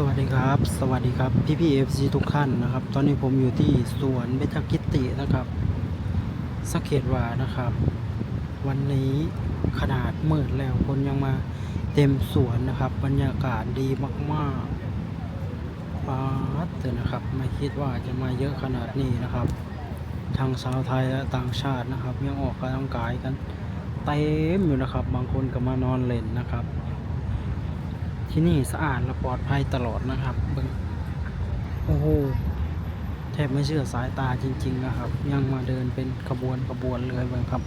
สวัสดีครับ สวัสดีครับพี่พี่เอฟซีทุกท่านนะครับ ตอนนี้ผมอยู่ที่สวนเบญจกิตินะครับสังเกตวานะครับ วันนี้ขนาดมืดแล้วคนยังมาเต็มสวนนะครับ บรรยากาศดีมากๆปาดเถอะนะครับ ไม่คิดว่าจะมาเยอะขนาดนี้นะครับ ทางชาวไทยและต่างชาตินะครับ ยังออกกำลังกายกันเต็มอยู่นะครับ บางคนก็มานอนเล่นนะครับ ที่นี่สะอาดและปลอดภัยตลอดนะครับเบิ่งโอ้โหแทบไม่เชื่อสายตาจริง ๆ นะครับ ยังมาเดินเป็นขบวนขบวนเลยเบิ่งครับ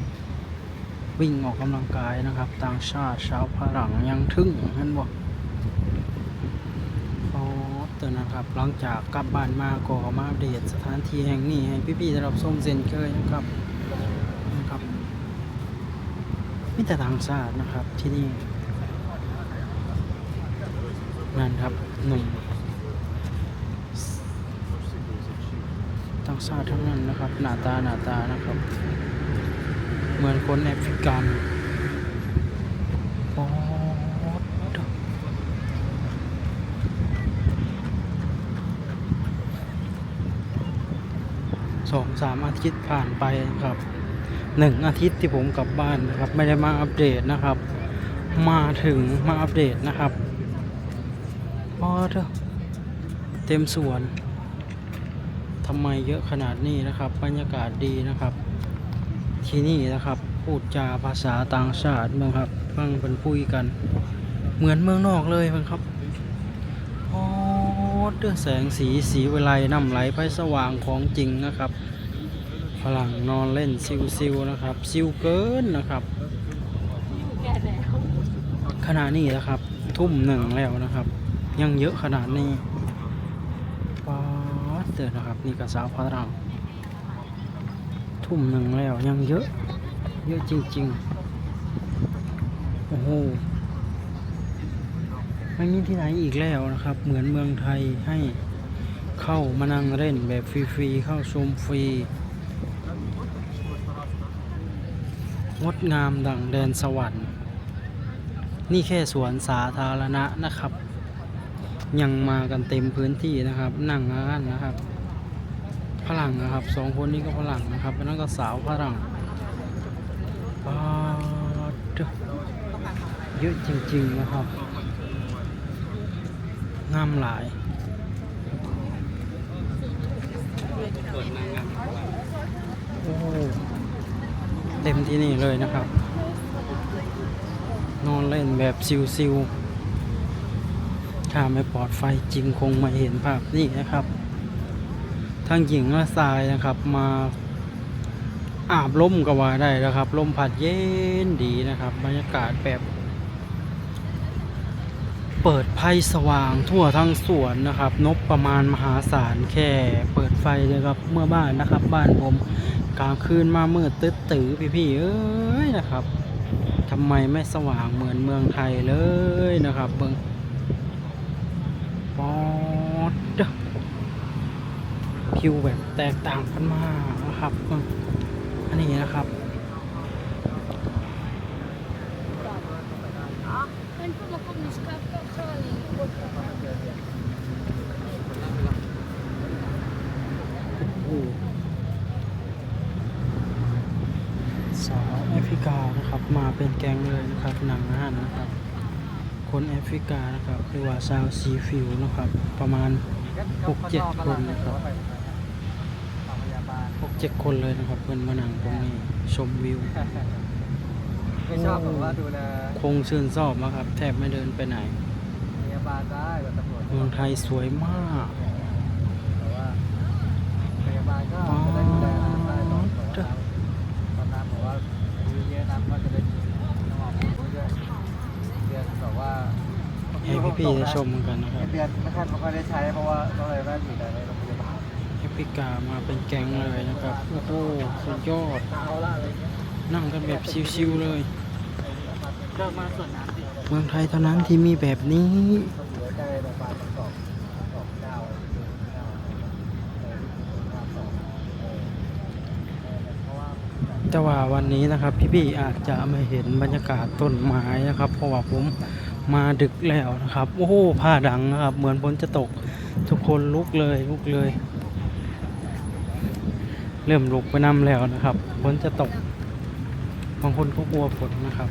วิ่งออกกำลังกายนะครับ ต่างชาติชาวฝรั่งยังทึ่งเห็นบ่โอ้เตือนนะครับ หลังจากกลับบ้านมาก็มาอัปเดตสถานที่แห่งนี้ให้พี่ๆได้รับชมเซนเคยนะครับนะครับมีแต่ต่างชาตินะครับที่นี่ นั่นครับหนุ่มต่างชาติทั้งนั้นนะครับ หน้าตาหน้าตานะครับ เหมือนคนแอฟริกันโอ้ดสองสามอาทิตย์ผ่านไปครับหนึ่งอาทิตย์ที่ผมกลับบ้านนะครับ ไม่ได้มาอัปเดตนะครับ มาถึงมาอัปเดตนะครับ พอเถอะเต็มสวนทำไมเยอะขนาดนี้นะครับ บรรยากาศดีนะครับ ที่นี่นะครับ พูดจาภาษาต่างชาติบ้างครับฟังเป็นคุยกัน เหมือนเมืองนอกเลยบ้างครับโอ้เดือแสงสีสีเวไลน้ำไหลไปสว่างของจริงนะครับฝรั่งนอนเล่นซิวๆนะครับ ซิวเกินนะครับขณะนี้นะครับ ทุ่มหนึ่งแล้วนะครับ ยังเยอะขนาดนี้ป๊าดเตือนนะครับ นี่กระสาวพลังทุ่มหนึ่งแล้วยังเยอะ เยอะจริงๆ โอ้โหไม่มีที่ไหนอีกแล้วนะครับ เหมือนเมืองไทยให้เข้ามานั่งเล่นแบบฟรีๆ เข้าชมฟรี งดงามดั่งแดนสวรรค์ นี่แค่สวนสาธารณะนะครับ ยังมากันเต็มพื้นที่นะครับนั่งกันนะครับฝรั่งนะครับสองคนนี้ก็ฝรั่งนะครับแล้วนั่นก็สาวฝรั่งเด้อเยอะจริง ๆ นะครับงามหลายโอ้เต็มที่นี่เลยนะครับ นอนเล่นแบบซิวๆ ถ้าไม่ปลอดไฟจริงคงไม่เห็นภาพนี่นะครับ ทั้งหญิงและชายนะครับมาอาบลมก็ว่าได้นะครับลมพัดเย็นดีนะครับบรรยากาศแบบ เปิดไฟสว่างทั่วทั้งสวนนะครับ นบประมาณมหาศาลแค่ เปิดไฟเลยครับเมื่อบ้านนะครับ บ้านผมกลางคืนมามืดตึ๊ดตื้อพี่ๆเอ้ยนะครับทำไมไม่สว่างเหมือนเมืองไทยเลยนะครับเบิง ป๊อดผิวแบบแตกต่างกันมากนะครับ อันนี้นะครับสาวแอฟริกานะครับ มาเป็นแกงเลยนะครับหนังหน้านะครับ คนแอฟริกานะครับหรือว่าชาวซีฟิวนะครับ ประมาณ 6-7 คนนะครับหกเจ็ดคนเลยนะครับเพื่อนมานั่งตรงนี้ชมวิวไม่ชอบแบบว่าดูแลคงชื่นชอบมากครับ แทบไม่เดินไปไหนพยาบาลได้แบบตำรวจเมืองไทยสวยมาก แต่ว่าพยาบาลก็จะได้ดูแลน้ำได้ตอนตอนน้ำตอนน้ำบอกว่าดูเยอะน้ำก็จะได้น้ำออกเรื่อยๆเดือนแบบว่า ให้ พี่ๆได้ชมกันนะครับเดือนไม่ค่อยไม่ค่อยได้ใช้เพราะว่าก็เลยว่าอยู่แต่ในโรงพยาบาลแอฟริกามาเป็นแก๊งเลยนะครับ โอ้โหสุดยอดเอนั่งกันแบบชิวๆเลยเมืองไทยเท่านั้นที่มีแบบนี้เจ้าว่าแต่ว่าวันนี้นะครับพี่ๆอาจจะไม่เห็นบรรยากาศต้นไม้นะครับ เพราะว่าผม มาดึกแล้วนะครับ โอ้โหผ้าดังนะครับ เหมือนฝนจะตก ทุกคนลุกเลยลุกเลย เริ่มลุกไปนำแล้วนะครับฝนจะตก บางคนก็กลัวฝนนะครับ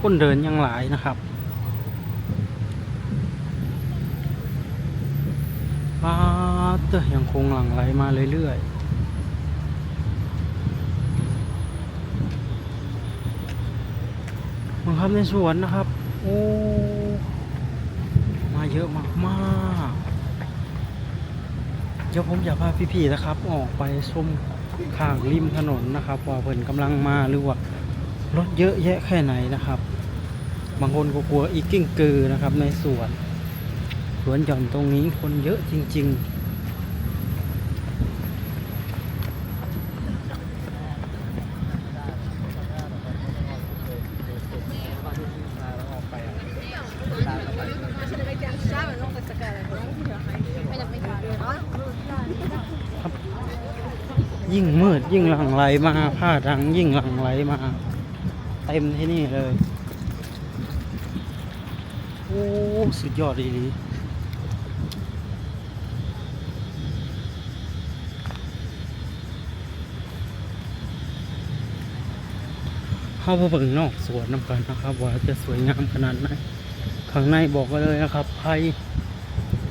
คนเดินยังหลายนะครับป้าเตอยังคงหลั่งไหลมาเรื่อยๆ บังคับในสวนนะครับ โอ้ มาเยอะมากมากเดี๋ยวผมอยากพาพี่ๆนะครับ ออกไปชมข้างริมถนนนะครับ ว่าเพิ่นกำลังมาหรือว่ารถเยอะแยะแค่ไหนนะครับ บางคนก็กลัวอีกกิ้งกือนะครับ ในสวน สวนหย่อนตรงนี้คนเยอะจริง ๆ ยิ่งมืดยิ่งหลั่งไหลมาผ้าดังยิ่งหลั่งไหลมา เต็มที่นี่เลย โอ้ สุดยอดดีเข้าไปเบิ่งนอกสวนน้ำกันนะครับ ว่าจะสวยงามขนาดไหนข้างในบอกไว้เลยนะครับไพ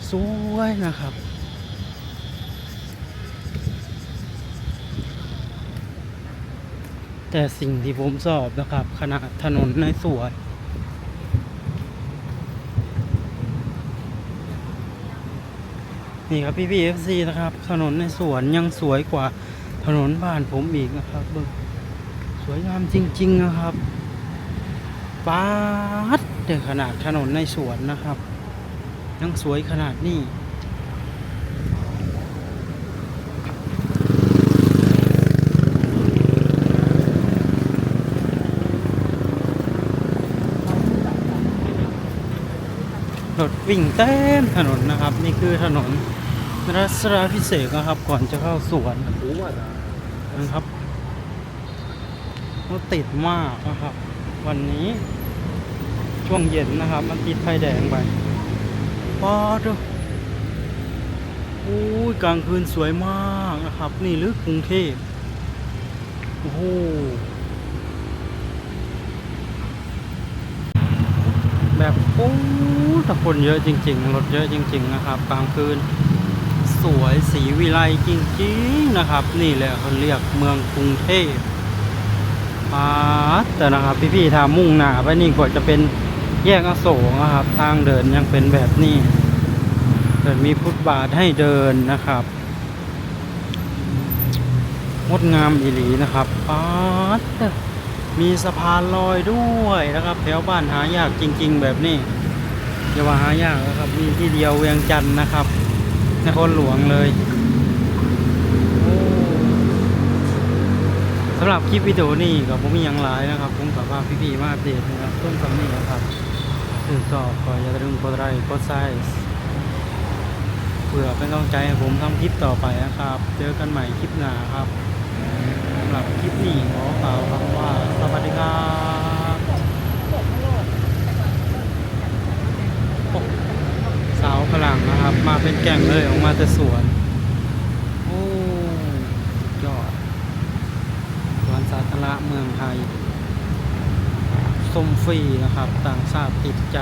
สวยนะครับ แต่สิ่งที่ผมสอบนะครับขนาดถนนในสวนนี่ครับพี่พีเอฟซีนะครับ ถนนในสวนยังสวยกว่าถนนบ้านผมอีกนะครับเบิ่งสวยงามจริง ๆนะครับป๊าดเดขนาดถนนในสวนนะครับ ยังสวยขนาดนี้ รถวิ่งเต็มถนนนะครับ นี่คือถนนรัศดาพิเศษนะครับ ก่อนจะเข้าสวนนะครับรถติดมากนะครับ วันนี้ช่วงเย็นนะครับ มันติดไฟแดงไปป้าดูอู้ยกลางคืนสวยมากนะครับ นี่ลึกกรุงเทพโอ้โห แบบโอ้แต่คนเยอะจริง ๆ รถเยอะจริง ๆ นะครับกลางคืน สวยสีวิไลจริง ๆ นะครับ นี่แหละเขาเรียกเมืองกรุงเทพปาแต่นะครับ พี่ๆทามุ่งหน้าไปนี่ก็จะเป็นแยกอโศกนะครับ ทางเดินยังเป็นแบบนี้เดินมีฟุตบาทให้เดินนะครับงดงามอีหลีนะครับปาด มีสะพานลอยด้วยนะครับ แถวบ้านหายากจริง ๆ แบบนี้อย่าว่าหายากนะครับ มีที่เดียวเวียงจันทน์นะครับนครหลวงเลยสำหรับคลิปวิดีโอนี้ก็ผมมีอย่างหลายนะครับ ผมกับว่าพี่ๆมาอัปเดตนะครับต้นสำนี้นะครับถึงชอบก็อย่าลืมกดไลค์กดไซส์เพื่อเป็นกำลังใจให้ผมทำคลิปต่อไปนะครับ เจอกันใหม่คลิปหน้าครับ หรับคลิปนี้ขอกล่าวคำว่าสวัสดีครับสาวฝรั่งนะครับ มาเป็นแก่งเลยออกมาแต่สวนโอ้ยอดสวนสาธารณะเมืองไทยสมฟรีนะครับ ต่างชาติติดใจ